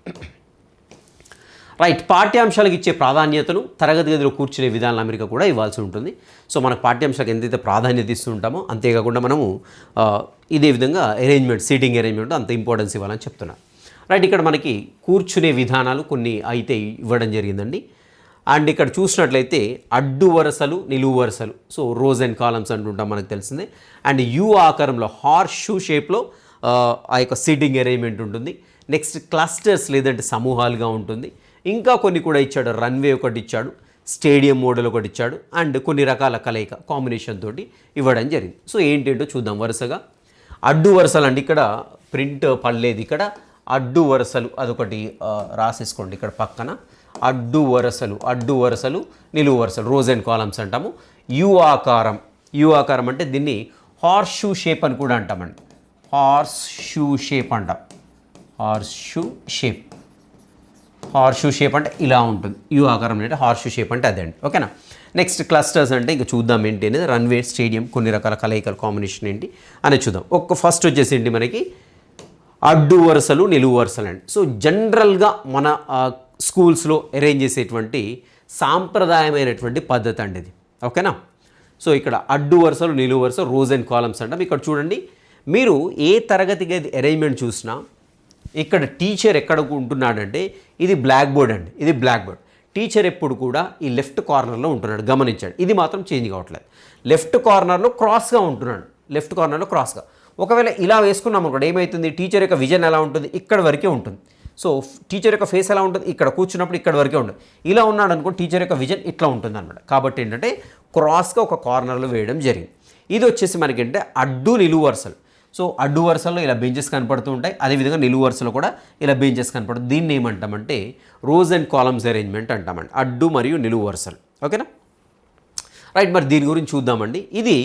రైట్ పాఠ్యాంశాలకు ఇచ్చే ప్రాధాన్యతను తరగతి గదిలో కూర్చునే విధానాలు అమెరికా కూడా ఇవ్వాల్సి ఉంటుంది. సో మనకు పాఠ్యాంశాలకు ఎంతైతే ప్రాధాన్యత ఇస్తూ ఉంటామో అంతేకాకుండా మనము ఇదే విధంగా అరేంజ్మెంట్ సీటింగ్ అరేంజ్మెంట్ అంత ఇంపార్టెన్స్ ఇవ్వాలని చెప్తున్నాను రైట్ ఇక్కడ మనకి కూర్చునే విధానాలు కొన్ని అయితే ఇవ్వడం జరిగిందండి. అండ్ ఇక్కడ చూసినట్లయితే అడ్డు వరుసలు నిలువు వరుసలు సో రోజ్ అండ్ కాలమ్స్ అంటుంటాం మనకు తెలిసిందే. అండ్ యూ ఆకారంలో హార్స్ షూ షేప్లో ఆ యొక్క సీటింగ్ అరేంజ్మెంట్ ఉంటుంది. నెక్స్ట్ క్లస్టర్స్ లేదంటే సమూహాలుగా ఉంటుంది. ఇంకా కొన్ని కూడా ఇచ్చాడు రన్వే ఒకటి ఇచ్చాడు స్టేడియం మోడల్ ఒకటి ఇచ్చాడు అండ్ కొన్ని రకాల కలయిక కాంబినేషన్ తోటి ఇవ్వడం జరిగింది. సో ఏంటేంటో చూద్దాం వరుసగా. అడ్డు వరుసలు అండి ఇక్కడ ప్రింట్ పడలేదు ఇక్కడ. అడ్డు వరుసలు అదొకటి రాసేసుకోండి ఇక్కడ పక్కన. అడ్డు వరుసలు అడ్డు వరుసలు నిలువు వరుసలు రోజ్ అండ్ కాలమ్స్ అంటాము. యు ఆకారం యు ఆకారం అంటే దీన్ని హార్స్ షూ షేప్ అని కూడా అంటామండి. హార్స్ షూ షేప్ అంటాం. Horse shoe shape. Horse shoe shape అంటే ఇలా ఉంటుంది. యూ ఆకారం అంటే హార్స్ షూ షేప్ అంటే అదే అండి ఓకేనా? నెక్స్ట్ క్లస్టర్స్ అంటే ఇంకా చూద్దాం ఏంటి అనేది రన్వే స్టేడియం కొన్ని రకాల కలయికల కాంబినేషన్ ఏంటి అనేది చూద్దాం. ఒక్క ఫస్ట్ వచ్చేసి ఏంటి మనకి? అడ్డు వరుసలు నిలువు వరుసలు అండి. సో జనరల్గా మన స్కూల్స్లో అరేంజ్ చేసేటువంటి సాంప్రదాయమైనటువంటి పద్ధతి అండి ఇది. ఓకేనా? సో ఇక్కడ అడ్డు వరుసలు నిలువు వరుస రోజ్ అండ్ కాలమ్స్ అంటాం. ఇక్కడ చూడండి మీరు ఏ తరగతి గది అరేంజ్మెంట్ చూసినా ఇక్కడ టీచర్ ఎక్కడ ఉంటున్నాడంటే ఇది బ్లాక్ బోర్డ్ అండి. ఇది బ్లాక్ బోర్డ్ టీచర్ ఎప్పుడు కూడా ఈ లెఫ్ట్ కార్నర్లో ఉంటున్నాడు గమనించండి. ఇది మాత్రం చేంజ్ కావట్లేదు. లెఫ్ట్ కార్నర్లో క్రాస్గా ఉంటున్నాడు. లెఫ్ట్ కార్నర్లో క్రాస్గా ఒకవేళ ఇలా వేసుకున్నాం అనుకోండి ఏమవుతుంది టీచర్ యొక్క విజన్ ఎలా ఉంటుంది? ఇక్కడ వరకే ఉంటుంది. సో టీచర్ యొక్క ఫేస్ ఎలా ఉంటుంది? ఇక్కడ కూర్చున్నప్పుడు ఇక్కడ వరకే ఉంటుంది. ఇలా ఉన్నాడు అనుకో టీచర్ యొక్క విజన్ ఇట్లా ఉంటుంది అనమాట కాబట్టి ఏంటంటే క్రాస్గా ఒక కార్నర్లో వేయడం జరిగింది. ఇది వచ్చేసి మనకి అంటే అడ్డు నిలువు వరుసలు. సో అడ్డు వరుసల్లో ఇలా బెంచెస్ కనపడుతూ ఉంటాయి. అదేవిధంగా నిలువు వరుసలో కూడా ఇలా బెంచెస్ కనపడుతుంది దీన్ని ఏమంటామంటే రోజ్ అండ్ కాలమ్స్ అరేంజ్మెంట్ అంటామండి. అడ్డు మరియు నిలువు వరుసలు. ఓకేనా? రైట్ మరి దీని గురించి చూద్దామండి. ఇది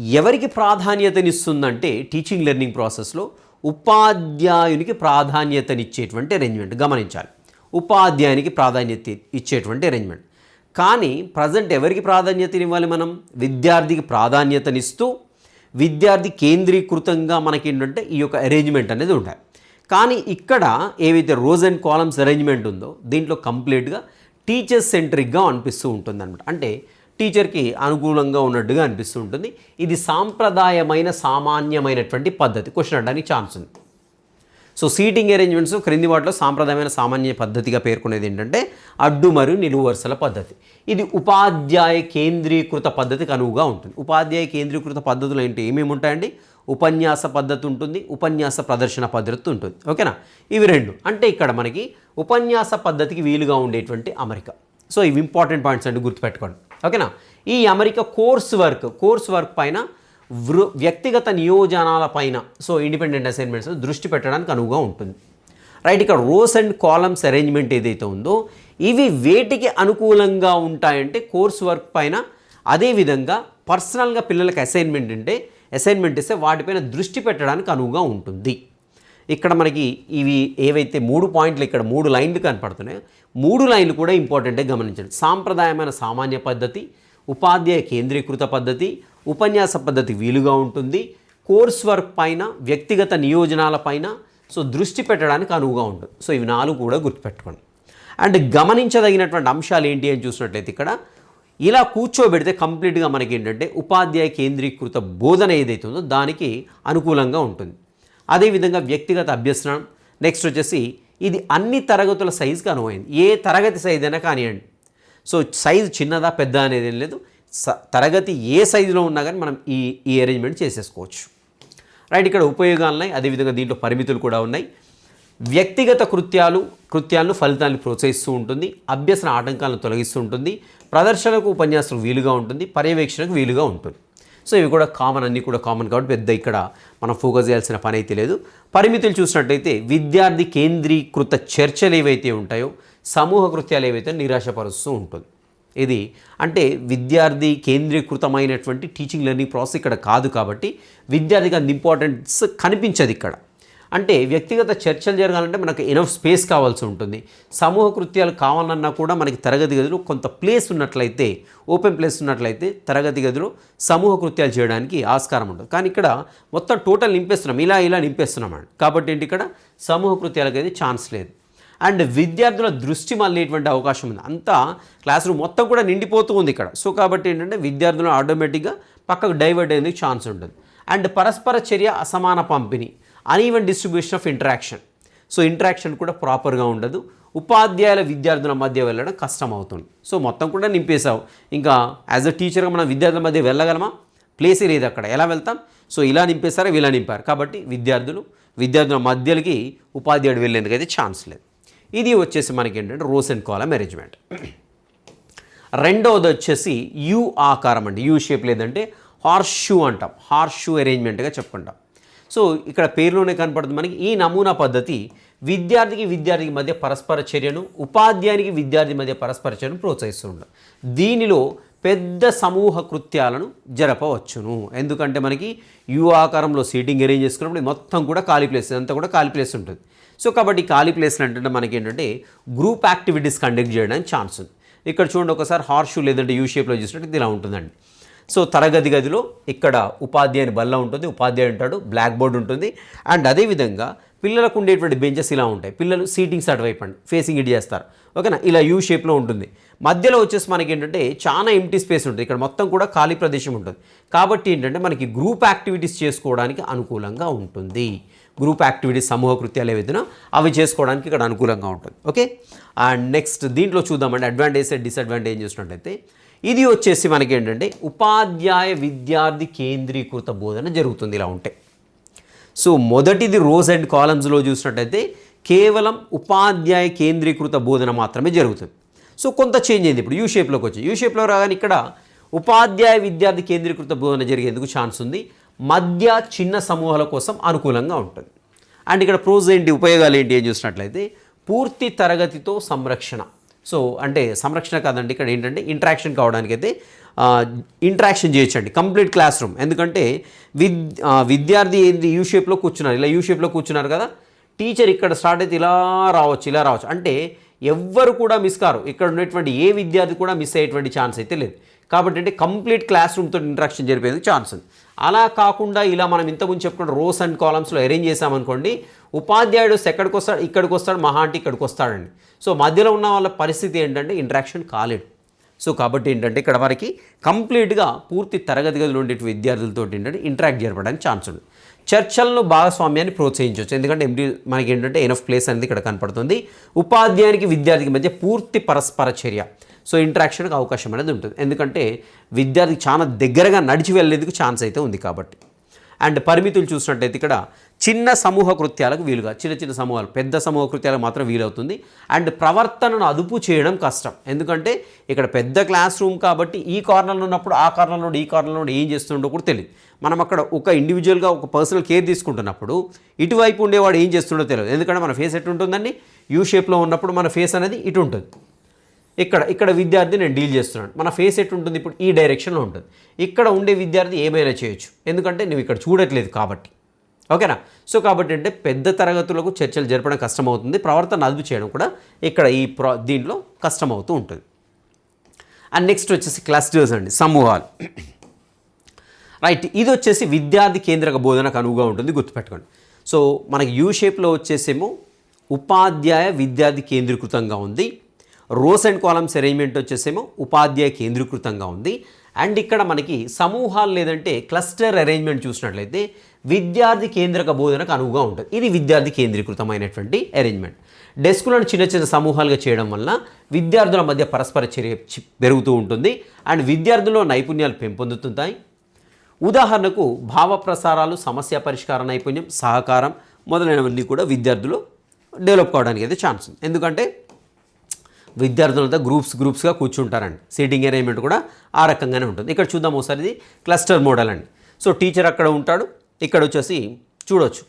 ఎవరికి ప్రాధాన్యతనిస్తుందంటే టీచింగ్ లెర్నింగ్ ప్రాసెస్లో ఉపాధ్యాయునికి ప్రాధాన్యతనిచ్చేటువంటి అరేంజ్మెంట్ గమనించాలి. ఉపాధ్యాయునికి ప్రాధాన్యత ఇచ్చేటువంటి అరేంజ్మెంట్ కానీ ప్రజెంట్ ఎవరికి ప్రాధాన్యతనివ్వాలి మనం? విద్యార్థికి ప్రాధాన్యతనిస్తూ విద్యార్థి కేంద్రీకృతంగా మనకి ఏంటంటే ఈ యొక్క అరేంజ్మెంట్ అనేది ఉండాలి. కానీ ఇక్కడ ఏవైతే రోజ్ అండ్ కాలమ్స్ అరేంజ్మెంట్ ఉందో దీంట్లో కంప్లీట్గా టీచర్ సెంట్రిక్గా అనిపిస్తూ ఉంటుంది అనమాట అంటే టీచర్కి అనుకూలంగా ఉన్నట్టుగా అనిపిస్తూ ఉంటుంది ఇది సాంప్రదాయమైన సామాన్యమైనటువంటి పద్ధతి. క్వశ్చన్ అడడానికి ఛాన్స్ ఉంది. సో సీటింగ్ అరేంజ్మెంట్స్ క్రింది వాటిలో సాంప్రదాయమైన సామాన్య పద్ధతిగా పేర్కొనేది ఏంటంటే అడ్డు మరియు నిలువు వరుసల పద్ధతి. ఇది ఉపాధ్యాయ కేంద్రీకృత పద్ధతికి అనువుగా ఉంటుంది. ఉపాధ్యాయ కేంద్రీకృత పద్ధతులు ఏంటి? ఏమేమి ఉంటాయండి? ఉపన్యాస పద్ధతి ఉంటుంది ఉపన్యాస ప్రదర్శన పద్ధతి ఉంటుంది. ఓకేనా? ఇవి రెండు. అంటే ఇక్కడ మనకి ఉపన్యాస పద్ధతికి వీలుగా ఉండేటువంటి అమరిక. సో ఇవి ఇంపార్టెంట్ పాయింట్స్ అండి గుర్తుపెట్టుకోండి. ఓకేనా? ఈ America course work course work పైన వృ వ్యక్తిగత నియోజనాల పైన సో ఇండిపెండెంట్ అసైన్మెంట్స్ దృష్టి పెట్టడానికి అనువుగా ఉంటుంది. రైట్ ఇక్కడ రోస్ అండ్ కాలమ్స్ అరేంజ్మెంట్ ఏదైతే ఉందో ఇవి వేటికి అనుకూలంగా ఉంటాయంటే కోర్స్ వర్క్ పైన అదేవిధంగా పర్సనల్గా పిల్లలకి అసైన్మెంట్ అంటే అసైన్మెంట్ ఇస్తే వాటిపైన దృష్టి పెట్టడానికి అనువుగా ఉంటుంది. ఇక్కడ మనకి ఇవి ఏవైతే మూడు పాయింట్లు ఇక్కడ మూడు లైన్లు కనపడుతున్నాయో మూడు లైన్లు కూడా ఇంపార్టెంటే గమనించండి. సాంప్రదాయమైన సామాన్య పద్ధతి ఉపాధ్యాయ కేంద్రీకృత పద్ధతి ఉపన్యాస పద్ధతి వీలుగా ఉంటుంది కోర్స్ వర్క్ పైన వ్యక్తిగత నియోజనాల పైన సో దృష్టి పెట్టడానికి అనువుగా ఉంటుంది. సో ఇవి నాలుగు కూడా గుర్తుపెట్టుకోండి. అండ్ గమనించదగినటువంటి అంశాలు ఏంటి అని చూసినట్లయితే ఇక్కడ ఇలా కూర్చోబెడితే కంప్లీట్గా మనకి ఏంటంటే ఉపాధ్యాయ కేంద్రీకృత బోధన ఏదైతే ఉందో దానికి అనుకూలంగా ఉంటుంది. అదేవిధంగా వ్యక్తిగత అభ్యసనం నెక్స్ట్ వచ్చేసి ఇది అన్ని తరగతుల సైజుకి అనువైంది. ఏ తరగతి సైజ్ అయినా కానివ్వండి. సో సైజు చిన్నదా పెద్ద అనేది ఏం లేదు. స- తరగతి ఏ సైజులో ఉన్నా కానీ మనం ఈ ఈ అరేంజ్మెంట్ చేసేసుకోవచ్చు. రైట్ ఇక్కడ ఉపయోగాలు ఉన్నాయి. అదేవిధంగా దీంట్లో పరిమితులు కూడా ఉన్నాయి. వ్యక్తిగత కృత్యాలు కృత్యాలను ఫలితాలను ప్రోత్సహిస్తూ ఉంటుంది. అభ్యసన ఆటంకాలను తొలగిస్తూ ఉంటుంది. ప్రదర్శనకు ఉపన్యాసం వీలుగా ఉంటుంది. పర్యవేక్షణకు వీలుగా ఉంటుంది. సో ఇవి కూడా కామన్ అన్నీ కూడా కామన్ కాబట్టి పెద్ద ఇక్కడ మనం ఫోకస్ చేయాల్సిన పని అయితే లేదు. పరిమితులు చూసినట్టయితే విద్యార్థి కేంద్రీకృత చర్చలు ఏవైతే ఉంటాయో సమూహ కృత్యాలు ఏవైతే నిరాశపరుస్తూ ఉంటుంది. ఇది అంటే విద్యార్థి కేంద్రీకృతమైనటువంటి టీచింగ్ లెర్నింగ్ ప్రాసెస్ ఇక్కడ కాదు కాబట్టి విద్యార్థికి అంత ఇంపార్టెన్స్ కనిపించదు ఇక్కడ. అంటే వ్యక్తిగత చర్చలు జరగాలంటే మనకు ఎనఫ్ స్పేస్ కావాల్సి ఉంటుంది. సమూహ కృత్యాలు కావాలన్నా కూడా మనకి తరగతి గదిలో కొంత ప్లేస్ ఉన్నట్లయితే ఓపెన్ ప్లేస్ ఉన్నట్లయితే తరగతి గదిలో సమూహ కృత్యాలు చేయడానికి ఆస్కారం ఉంటుంది. కానీ ఇక్కడ మొత్తం టోటల్ నింపేస్తున్నాం. ఇలా ఇలా నింపేస్తున్నాం అండి కాబట్టి ఏంటి ఇక్కడ? సమూహ కృత్యాలకు అయితే ఛాన్స్ లేదు. అండ్ విద్యార్థుల దృష్టి మళ్ళేటువంటి అవకాశం ఉంది. అంతా క్లాస్ రూమ్ మొత్తం కూడా నిండిపోతూ ఉంది ఇక్కడ. సో కాబట్టి ఏంటంటే విద్యార్థులు ఆటోమేటిక్గా పక్కకు డైవర్ట్ అయ్యేందుకు ఛాన్స్ ఉంటుంది. అండ్ పరస్పర చర్య అసమాన పంపిణీ. Uneven distribution of interaction so interaction కూడా ప్రాపర్గా ఉండదు. ఉపాధ్యాయుల విద్యార్థుల మధ్య వెళ్ళడం కష్టం అవుతుంది. సో మొత్తం కూడా నింపేశావు. ఇంకా యాజ్ అ టీచర్గా మనం విద్యార్థుల మధ్య వెళ్ళగలమా? ప్లేసే లేదు అక్కడ. ఎలా వెళ్తాం? సో ఇలా నింపేశారా ఇలా నింపారు. కాబట్టి విద్యార్థులు విద్యార్థుల మధ్యలోకి ఉపాధ్యాయుడు వెళ్ళేందుకు అయితే ఛాన్స్ లేదు. ఇది వచ్చేసి మనకి ఏంటంటే రోస్ అండ్ కాలం అరేంజ్మెంట్ రెండవది వచ్చేసి యూ ఆకారం అండి. యూ షేప్ లేదంటే హార్స్ షూ అంటాం. హార్స్ షూ అరేంజ్మెంట్గా చెప్పుకుంటాం. సో ఇక్కడ పేరులోనే కనపడుతుంది మనకి ఈ నమూనా పద్ధతి విద్యార్థికి విద్యార్థికి మధ్య పరస్పర చర్యను ఉపాధ్యాయునికి విద్యార్థి మధ్య పరస్పర చర్యను ప్రోత్సహిస్తూ దీనిలో పెద్ద సమూహ కృత్యాలను జరపవచ్చును. ఎందుకంటే మనకి యు ఆకారంలో సీటింగ్ అరేంజ్ చేసుకున్నప్పుడు మొత్తం కూడా ఖాళీ ప్లేస్ అంతా కూడా ఖాళీ ప్లేస్ ఉంటుంది. సో కాబట్టి ఖాళీ ప్లేస్లు అంటే మనకి ఏంటంటే గ్రూప్ యాక్టివిటీస్ కండక్ట్ చేయడానికి ఛాన్స్ ఉంది. ఇక్కడ చూడండి ఒకసారి హార్షు లేదంటే యూ షేప్లో చూసినట్టు ఇది ఇలా ఉంటుందండి. సో తరగతి గదిలో ఇక్కడ ఉపాధ్యాయుని బల్ల ఉంటుంది ఉపాధ్యాయుడు ఉంటాడు బ్లాక్ బోర్డ్ ఉంటుంది. అండ్ అదేవిధంగా పిల్లలకు ఉండేటువంటి బెంచెస్ ఇలా ఉంటాయి. పిల్లలు సీటింగ్స్ అటువైపు అండి ఫేసింగ్ ఇట్ చేస్తారు. ఓకేనా ఇలా యూ షేప్లో ఉంటుంది. మధ్యలో వచ్చేసి మనకి ఏంటంటే చాలా ఎంటీ స్పేస్ ఉంటుంది. ఇక్కడ మొత్తం కూడా ఖాళీ ప్రదేశం ఉంటుంది. కాబట్టి ఏంటంటే మనకి గ్రూప్ యాక్టివిటీస్ చేసుకోవడానికి అనుకూలంగా ఉంటుంది. గ్రూప్ యాక్టివిటీస్ సమూహ కృత్యాలు ఏవైతున్నా అవి చేసుకోవడానికి ఇక్కడ అనుకూలంగా ఉంటుంది. ఓకే అండ్ నెక్స్ట్ దీంట్లో చూద్దామండి. అడ్వాంటేజ్ డిసడ్వాంటేజ్ చూసినట్టయితే ఇది వచ్చేసి మనకి ఏంటంటే ఉపాధ్యాయ విద్యార్థి కేంద్రీకృత బోధన జరుగుతుంది ఇలా ఉంటే. సో మొదటిది రోజ్ అండ్ కాలమ్స్లో చూసినట్టయితే కేవలం ఉపాధ్యాయ కేంద్రీకృత బోధన మాత్రమే జరుగుతుంది. సో కొంత చేంజ్ అయింది ఇప్పుడు యూ షేప్లోకి వచ్చి. యూ షేప్లో రాగానే ఇక్కడ ఉపాధ్యాయ విద్యార్థి కేంద్రీకృత బోధన జరిగేందుకు ఛాన్స్ ఉంది. మధ్య చిన్న సమూహాల కోసం అనుకూలంగా ఉంటుంది. అండ్ ఇక్కడ ప్రోజ్ ఏంటి ఉపయోగాలు ఏంటి అని చూసినట్లయితే పూర్తి తరగతితో సంరక్షణ. సో అంటే సంరక్షణ కాదండి ఇక్కడ ఏంటంటే ఇంటరాక్షన్ కావడానికి అయితే ఇంటరాక్షన్ చేయొచ్చండి. కంప్లీట్ క్లాస్ రూమ్ ఎందుకంటే విద్ విద్యార్థి ఏంది యూ షేప్లో కూర్చున్నారు. ఇలా యూ షేప్లో కూర్చున్నారు కదా. టీచర్ ఇక్కడ స్టార్ట్ అయితే ఇలా రావచ్చు ఇలా రావచ్చు. అంటే ఎవ్వరు కూడా మిస్ కారు. ఇక్కడ ఉన్నటువంటి ఏ విద్యార్థి కూడా మిస్ అయ్యేటువంటి ఛాన్స్ అయితే లేదు. కాబట్టి అంటే కంప్లీట్ క్లాస్ రూమ్తో ఇంటరాక్షన్ జరిపేందుకు ఛాన్స్ ఉంది. అలా కాకుండా ఇలా మనం ఇంతకుముందు చెప్పుకున్న రోస్ అండ్ కాలమ్స్లో అరేంజ్ చేసామనుకోండి ఉపాధ్యాయుడు ఎక్కడికి వస్తాడు? ఇక్కడికి వస్తాడు. మహా అంటే ఇక్కడికి వస్తాడండి. సో మధ్యలో ఉన్న వాళ్ళ పరిస్థితి ఏంటంటే ఇంటరాక్షన్ కాలేడు సో కాబట్టి ఏంటంటే ఇక్కడ వారికి కంప్లీట్గా పూర్తి తరగతి గదిలో ఉండే విద్యార్థులతో ఏంటంటే ఇంటరాక్ట్ జరపడానికి ఛాన్స్ ఉంది. చర్చలను భాగస్వామ్యాన్ని ప్రోత్సహించవచ్చు. ఎందుకంటే ఎండి మనకి ఏంటంటే ఎనఫ్ ప్లేస్ అనేది ఇక్కడ కనపడుతుంది. ఉపాధ్యాయునికి విద్యార్థికి మధ్య పూర్తి పరస్పర చర్య. సో ఇంటరాక్షన్కి అవకాశం అనేది ఉంటుంది. ఎందుకంటే విద్యార్థికి చాలా దగ్గరగా నడిచి వెళ్ళేందుకు ఛాన్స్ అయితే ఉంది కాబట్టి. అండ్ పరిమితులు చూసినట్టయితే ఇక్కడ చిన్న సమూహ కృత్యాలకు వీలుగా చిన్న చిన్న సమూహాలు పెద్ద సమూహ కృత్యాలకు మాత్రం వీలవుతుంది. అండ్ ప్రవర్తనను అదుపు చేయడం కష్టం. ఎందుకంటే ఇక్కడ పెద్ద క్లాస్ రూమ్ కాబట్టి ఈ కార్నర్లో ఉన్నప్పుడు ఆ కార్నర్లో ఈ కార్నర్లో ఏం చేస్తుండో కూడా తెలియదు మనం అక్కడ ఒక ఇండివిజువల్గా ఒక పర్సనల్ కేర్ తీసుకుంటున్నప్పుడు ఇటువైపు ఉండేవాడు ఏం చేస్తుండో తెలియదు ఎందుకంటే మన ఫేస్ ఎట్టుంటుందండి యూ షేప్లో ఉన్నప్పుడు మన ఫేస్ అనేది ఇటు ఉంటుంది. ఇక్కడ ఇక్కడ విద్యార్థి నేను డీల్ చేస్తున్నాను. మన ఫేస్ ఎట్టుంటుంది ఉంటుంది? ఇప్పుడు ఈ డైరెక్షన్లో ఉంటుంది. ఇక్కడ ఉండే విద్యార్థి ఏమైనా చేయొచ్చు. ఎందుకంటే నువ్వు ఇక్కడ చూడట్లేదు కాబట్టి. ఓకేనా? సో కాబట్టి అంటే పెద్ద తరగతులకు చర్చలు జరపడం కష్టమవుతుంది. ప్రవర్తన అదుపు చేయడం కూడా ఇక్కడ ఈ ప్రా దీంట్లో కష్టమవుతూ ఉంటుంది. అండ్ నెక్స్ట్ వచ్చేసి క్లస్టర్స్ అండి సమూహాలు. రైట్ ఇది వచ్చేసి విద్యార్థి కేంద్రక బోధనకు అనువుగా ఉంటుంది గుర్తుపెట్టుకోండి. సో మనకి యూ షేప్లో వచ్చేసేమో ఉపాధ్యాయ విద్యార్థి కేంద్రీకృతంగా ఉంది. రోస్ అండ్ కాలమ్స్ అరేంజ్మెంట్ వచ్చేసేమో ఉపాధ్యాయ కేంద్రీకృతంగా ఉంది. అండ్ ఇక్కడ మనకి సమూహాలు లేదంటే క్లస్టర్ అరేంజ్మెంట్ చూసినట్లయితే విద్యార్థి కేంద్రక బోధనకు అనువుగా ఉంటుంది. ఇది విద్యార్థి కేంద్రీకృతమైనటువంటి అరేంజ్మెంట్ డెస్కులను చిన్న చిన్న సమూహాలుగా చేయడం వలన విద్యార్థుల మధ్య పరస్పర చర్య పెరుగుతూ ఉంటుంది. అండ్ విద్యార్థుల్లో నైపుణ్యాలు పెంపొందుతుంటాయి. ఉదాహరణకు భావ ప్రసారాలు సమస్య పరిష్కార నైపుణ్యం సహకారం మొదలైనవన్నీ కూడా విద్యార్థులు డెవలప్ కావడానికి అయితే ఛాన్స్ ఉంది. ఎందుకంటే విద్యార్థులంతా గ్రూప్స్ గ్రూప్స్గా కూర్చుంటారండి. సీటింగ్ అరేంజ్మెంట్ కూడా ఆ రకంగానే ఉంటుంది. ఇక్కడ చూద్దాం ఒకసారి ఇది క్లస్టర్ మోడల్ అండి. సో టీచర్ అక్కడ ఉంటాడు. ఇక్కడ వచ్చేసి చూడొచ్చు.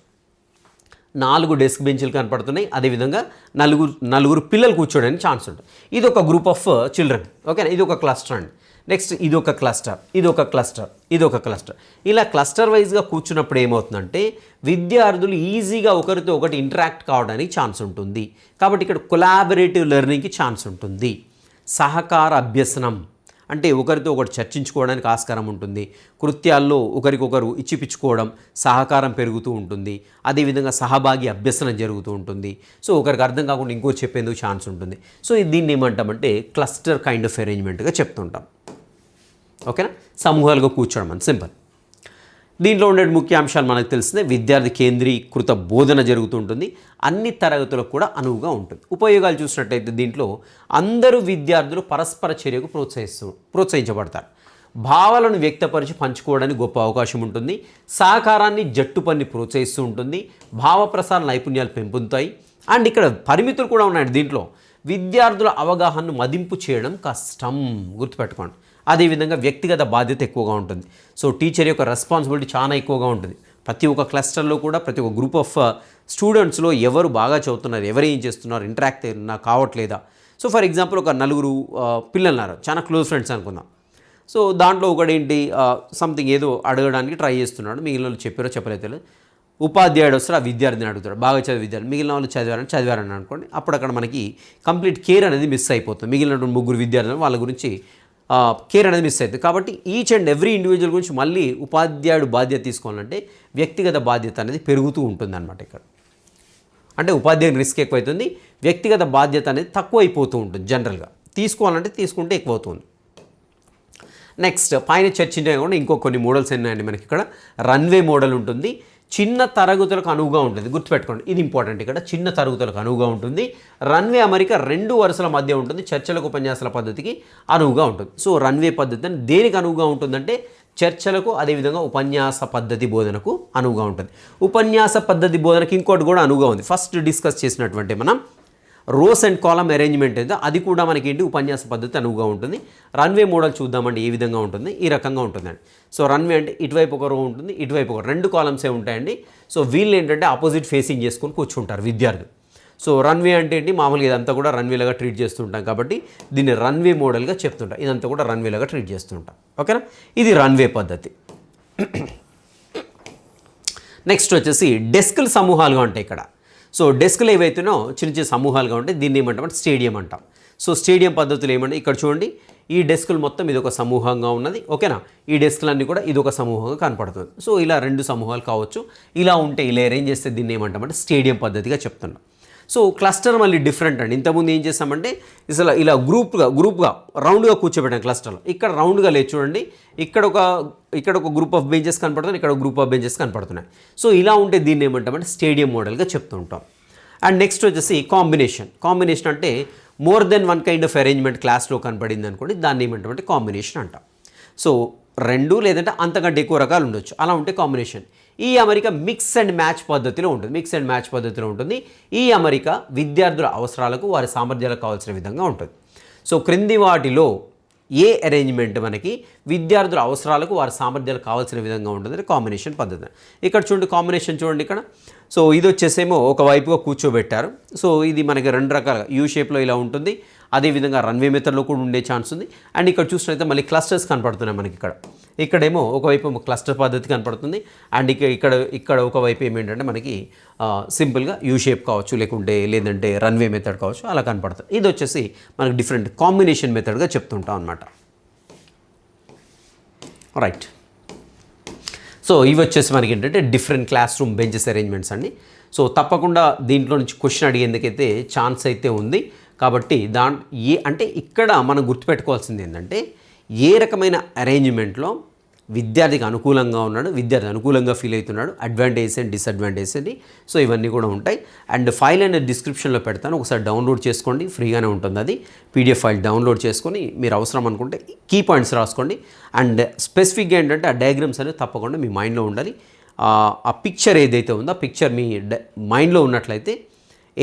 నాలుగు డెస్క్ బెంచ్లు కనపడుతున్నాయి. అదేవిధంగా నలుగురు నలుగురు పిల్లలు కూర్చోడానికి ఛాన్స్ ఉంటుంది. ఇది ఒక గ్రూప్ ఆఫ్ uh, చిల్డ్రన్ ఓకేనా? ఇది ఒక క్లస్టర్ అండి. నెక్స్ట్ ఇది ఒక క్లస్టర్ ఇది ఒక క్లస్టర్ ఇది ఒక క్లస్టర్. ఇలా క్లస్టర్ వైజ్గా కూర్చున్నప్పుడు ఏమవుతుందంటే విద్యార్థులు ఈజీగా ఒకరితో ఒకటి ఇంటరాక్ట్ కావడానికి ఛాన్స్ ఉంటుంది. కాబట్టి ఇక్కడ కొలాబరేటివ్ లెర్నింగ్కి ఛాన్స్ ఉంటుంది. సహకార అభ్యసనం. అంటే ఒకరితో ఒకటి చర్చించుకోవడానికి ఆస్కారం ఉంటుంది. కృత్యాల్లో ఒకరికొకరు ఇచ్చిపిచ్చుకోవడం సహకారం పెరుగుతూ ఉంటుంది. అదేవిధంగా సహభాగి అభ్యసనం జరుగుతూ ఉంటుంది. సో ఒకరికి అర్థం కాకుండా ఇంకో చెప్పేందుకు ఛాన్స్ ఉంటుంది. సో దీన్ని ఏమంటామంటే క్లస్టర్ కైండ్ ఆఫ్ అరేంజ్మెంట్గా చెప్తుంటాం. ఓకేనా సమూహాలుగా కూర్చోవడం అని సింపుల్. దీంట్లో ఉండే ముఖ్య అంశాలు మనకు తెలిసిందే విద్యార్థి కేంద్రీకృత బోధన జరుగుతుంటుంది అన్ని తరగతులకు కూడా అనువుగా ఉంటుంది. ఉపయోగాలు చూసినట్టయితే దీంట్లో అందరూ విద్యార్థులు పరస్పర చర్యకు ప్రోత్సహిస్తూ ప్రోత్సహించబడతారు. భావాలను వ్యక్తపరిచి పంచుకోవడానికి గొప్ప అవకాశం ఉంటుంది. సహకారాన్ని జట్టు పని ప్రోత్సహిస్తూ ఉంటుంది. భావప్రసార నైపుణ్యాలు పెంపొందుతాయి. అండ్ ఇక్కడ పరిమితులు కూడా ఉన్నాయి దీంట్లో. విద్యార్థుల అవగాహనను మదింపు చేయడం కష్టం. గుర్తుపెట్టుకోండి. అదేవిధంగా వ్యక్తిగత బాధ్యత ఎక్కువగా ఉంటుంది. సో టీచర్ యొక్క రెస్పాన్సిబిలిటీ చాలా ఎక్కువగా ఉంటుంది. ప్రతి ఒక్క క్లస్టర్లో కూడా ప్రతి ఒక్క గ్రూప్ ఆఫ్ స్టూడెంట్స్లో ఎవరు బాగా చదువుతున్నారు ఎవరు ఏం చేస్తున్నారు ఇంటరాక్ట్ అయినా కావట్లేదా? సో ఫర్ ఎగ్జాంపుల్ ఒక నలుగురు uh, పిల్లలున్నారు. పిల్లలు ఉన్నారు చాలా క్లోజ్ ఫ్రెండ్స్ అనుకుందాం. సో దాంట్లో ఒకడేంటి uh, సంథింగ్ ఏదో అడగడానికి ట్రై చేస్తున్నాడు. మిగిలిన వాళ్ళు చెప్పారో చెప్పలేదు ఉపాధ్యాయుడు వస్తారు ఆ విద్యార్థిని అడుగుతాడు. బాగా చదివే విద్యార్థి మిగిలిన వాళ్ళు చదివారని చదివారని అనుకోండి. అప్పుడు అక్కడ మనకి కంప్లీట్ కేర్ అనేది మిస్ అయిపోతుంది. మిగిలిన ముగ్గురు విద్యార్థులు వాళ్ళ గురించి కేర్ అనేది మిస్ అవుతుంది. కాబట్టి ఈచ్ అండ్ ఎవ్రీ ఇండివిజువల్ గురించి మళ్ళీ ఉపాధ్యాయుడు బాధ్యత తీసుకోవాలంటే వ్యక్తిగత బాధ్యత అనేది పెరుగుతూ ఉంటుందన్నమాట ఇక్కడ. అంటే ఉపాధ్యాయుని రిస్క్ ఎక్కువైతుంది వ్యక్తిగత బాధ్యత అనేది తక్కువ అయిపోతూ ఉంటుంది జనరల్గా తీసుకోవాలంటే తీసుకుంటే ఎక్కువ అవుతుంది నెక్స్ట్ పైన చర్చించే కూడా ఇంకో కొన్ని మోడల్స్ ఉన్నాయండి మనకి ఇక్కడ? రన్వే మోడల్ ఉంటుంది. చిన్న తరగతులకు అనువుగా ఉంటుంది. గుర్తుపెట్టుకోండి ఇది ఇంపార్టెంట్ ఇక్కడ. చిన్న తరగతులకు అనువుగా ఉంటుంది. రన్వే అమరిక రెండు వరుసల మధ్య ఉంటుంది. చర్చలకు ఉపన్యాసాల పద్ధతికి అనువుగా ఉంటుంది. సో రన్వే పద్ధతి అని దేనికి అనువుగా ఉంటుందంటే చర్చలకు అదేవిధంగా ఉపన్యాస పద్ధతి బోధనకు అనువుగా ఉంటుంది. ఉపన్యాస పద్ధతి బోధనకి ఇంకోటి కూడా అనువుగా ఉంది. ఫస్ట్ డిస్కస్ చేసినటువంటి మనం రోస్ అండ్ కాలమ్ అరేంజ్మెంట్ అయితే అది కూడా మనకి ఏంటి ఉపన్యాస పద్ధతి అనువుగా ఉంటుంది. రన్వే మోడల్ చూద్దామండి ఏ విధంగా ఉంటుంది ఈ రకంగా ఉంటుందండి. సో రన్వే అంటే ఇటువైపు ఒక రో ఉంటుంది ఇటువైపు ఒక రెండు కాలమ్సే ఉంటాయండి. సో వీళ్ళు ఏంటంటే ఆపోజిట్ ఫేసింగ్ చేసుకొని కూర్చుంటారు విద్యార్థులు. సో రన్వే అంటే ఏంటి మామూలుగా ఇదంతా కూడా రన్వేలాగా ట్రీట్ చేస్తుంటాం కాబట్టి దీన్ని రన్వే మోడల్గా చెప్తుంటాం. ఇదంతా కూడా రన్వేలాగా ట్రీట్ చేస్తుంటాం. ఓకేనా? ఇది రన్వే పద్ధతి. నెక్స్ట్ వచ్చేసి డెస్క్ సమూహాలుగా ఉంటాయి ఇక్కడ. సో డెస్క్లు ఏవైతేనో చిన్న చిన్న సమూహాలుగా ఉంటాయి. దీన్ని ఏమంటామంటే స్టేడియం అంటాం. సో స్టేడియం పద్ధతులు ఏమంటే ఇక్కడ చూడండి. ఈ డెస్కులు మొత్తం ఇది ఒక సమూహంగా ఉన్నది. ఓకేనా? ఈ డెస్క్లన్నీ కూడా ఇది ఒక సమూహంగా కనపడుతుంది. సో ఇలా రెండు సమూహాలు కావచ్చు. ఇలా ఉంటే ఇలా అరేంజ్ చేస్తే దీన్ని ఏమంటామంటే స్టేడియం పద్ధతిగా చెప్తున్నాం. సో క్లస్టర్ మళ్ళీ డిఫరెంట్ అండి. ఇంతకుముందు ఏం చేస్తామంటే అసలు ఇలా గ్రూప్గా గ్రూప్గా రౌండ్గా కూర్చోబెట్టాం క్లస్టర్లో. ఇక్కడ రౌండ్గా లేదు చూడండి. ఇక్కడ ఒక ఇక్కడ ఒక గ్రూప్ ఆఫ్ బెంచెస్ కనపడుతుంది ఇక్కడ ఒక గ్రూప్ ఆఫ్ బెంచెస్ కనపడుతున్నాయి. సో ఇలా ఉంటే దీన్ని ఏమంటామంటే స్టేడియం మోడల్గా చెప్తూ ఉంటాం. అండ్ నెక్స్ట్ వచ్చేసి కాంబినేషన్. కాంబినేషన్ అంటే more than one kind of arrangement క్లాస్లో కనపడింది అనుకోండి దాన్ని ఏమంటామంటే కాంబినేషన్ అంటాం. సో రెండు లేదంటే అంతకంటే ఎక్కువ రకాలు ఉండొచ్చు. అలా ఉంటే కాంబినేషన్. ఈ అమరిక మిక్స్ అండ్ మ్యాచ్ పద్ధతిలో ఉంటుంది. మిక్స్ అండ్ మ్యాచ్ పద్ధతిలో ఉంటుంది. ఈ అమరిక విద్యార్థుల అవసరాలకు వారి సామర్థ్యాలకు కావాల్సిన విధంగా ఉంటుంది. సో క్రింది వాటిలో ఏ అరేంజ్మెంట్ మనకి విద్యార్థుల అవసరాలకు వారి సామర్థ్యాలు కావాల్సిన విధంగా ఉంటుంది కాంబినేషన్ పద్ధతి. ఇక్కడ చూడండి కాంబినేషన్ చూడండి ఇక్కడ. సో ఇది వచ్చేసేమో ఒక వైపుగా కూర్చోబెట్టారు. సో ఇది మనకి రెండు రకాల యూ షేప్లో ఇలా ఉంటుంది. అదేవిధంగా రన్వే మెథడ్లో కూడా ఉండే ఛాన్స్ ఉంది. అండ్ ఇక్కడ చూసినట్లయితే మళ్ళీ క్లస్టర్స్ కనపడుతున్నాయి మనకి ఇక్కడ. ఇక్కడేమో ఒకవైపు క్లస్టర్ పద్ధతి కనపడుతుంది. అండ్ ఇక ఇక్కడ ఇక్కడ ఒకవైపు ఏమేంటంటే మనకి సింపుల్గా యూ షేప్ కావచ్చు లేకుంటే లేదంటే రన్వే మెథడ్ కావచ్చు అలా కనపడుతుంది ఇది వచ్చేసి మనకి డిఫరెంట్ కాంబినేషన్ మెథడ్గా చెప్తుంటాం అనమాట రైట్ సో ఇవి వచ్చేసి మనకి ఏంటంటే different class room benches arrangements అండి. సో తప్పకుండా దీంట్లో నుంచి క్వశ్చన్ అడిగేందుకైతే ఛాన్స్ అయితే ఉంది. కాబట్టి దా ఏ అంటే ఇక్కడ మనం గుర్తుపెట్టుకోవాల్సింది ఏంటంటే ఏ రకమైన అరేంజ్మెంట్లో విద్యార్థికి అనుకూలంగా ఉన్నాడు విద్యార్థి అనుకూలంగా ఫీల్ అవుతున్నాడు అడ్వాంటేజ్ అండ్ డిసడ్వాంటేజ్ అని సో ఇవన్నీ కూడా ఉంటాయి. అండ్ ఫైల్ అనేది డిస్క్రిప్షన్లో పెడతాను. ఒకసారి డౌన్లోడ్ చేసుకోండి ఫ్రీగానే ఉంటుంది అది. పీడిఎఫ్ ఫైల్ డౌన్లోడ్ చేసుకొని మీరు అవసరం అనుకుంటే కీ పాయింట్స్ రాసుకోండి. అండ్ స్పెసిఫిక్గా ఏంటంటే ఆ డయాగ్రామ్స్ అనేవి తప్పకుండా మీ మైండ్లో ఉండాలి. ఆ పిక్చర్ ఏదైతే ఉందో ఆ పిక్చర్ మీ డ- మైండ్లో ఉన్నట్లయితే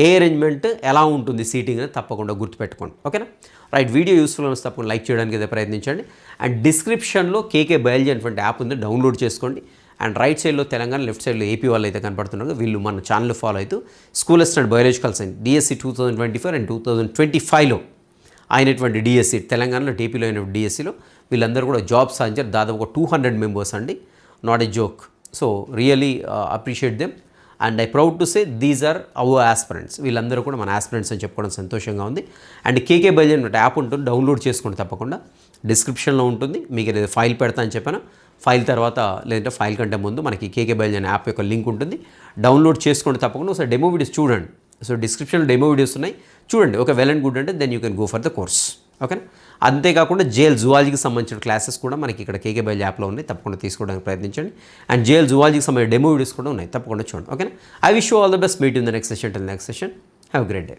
ఏ అరేంజ్మెంట్ ఎలా ఉంటుంది సీటింగ్ అనేది తప్పకుండా గుర్తుపెట్టుకోండి. ఓకేనా? రైట్ వీడియో యూస్ఫుల్ అని తప్పకుండా లైక్ చేయడానికి అయితే ప్రయత్నించండి. అండ్ డిస్క్రిప్షన్లో కేకే బయాలజీ అనేటువంటి యాప్ ఉంది డౌన్లోడ్ చేసుకోండి. అండ్ రైట్ సైడ్లో తెలంగాణ లెఫ్ట్ సైడ్లో ఏపీ వాళ్ళు అయితే కనపడుతున్నారు. వీళ్ళు మన ఛానల్ ఫాలో అవుతూ school assistant biological science DSC two thousand twenty four and two thousand twenty ఫైవ్లో అయినటువంటి డిఎస్సి తెలంగాణలో టీపీలో అయిన డిఎస్సిలో వీళ్ళందరూ కూడా జాబ్ సాధించారు. దాదాపు ఒక టూ హండ్రెడ్ మెంబర్స్ అండి not a joke so really appreciate them and I proud to say these are our aspirants. వీళ్ళందరూ కూడా మన ఆస్పిరెంట్స్ అని చెప్పుకోవడం సంతోషంగా ఉంది. అండ్ కేకే బైజన్ యాప్ ఉంటుంది. డౌన్లోడ్ చేసుకోండి తప్పకుండా. డిస్క్రిప్షన్లో ఉంటుంది. మీకు ఏదైతే ఫైల్ పెడతా అని చెప్పాను. ఫైల్ తర్వాత లేదంటే ఫైల్ కంటే ముందు మనకి కేకే బైజన్ యాప్ యొక్క లింక్ ఉంటుంది. డౌన్లోడ్ చేసుకోండి తప్పకుండా. ఒకసారి డెమో వీడియోస్ చూడండి. సో డిస్క్రిప్షన్లో డెమో వీడియోస్ ఉన్నాయి. చూడండి. ఒక వెల్ అండ్ గుడ్ అంటే then you can go for the course. ఓకేనా? అంతేకాకుండా జేఎల్ జువాలజీకి సంబంధించిన క్లాసెస్ కూడా మనకి ఇక్కడ కేకే బైల్ యాప్లో ఉన్నాయి. తప్పకుండా తీసుకోవడానికి ప్రయత్నించండి. అండ్ జేఎల్ జువాలజీకి సంబంధించిన డెమో వీడియోస్ కూడా ఉన్నాయి. తప్పకుండా చూడండి. ఓకేనా? I wish all the best. Meet in the next session. Till next session have great day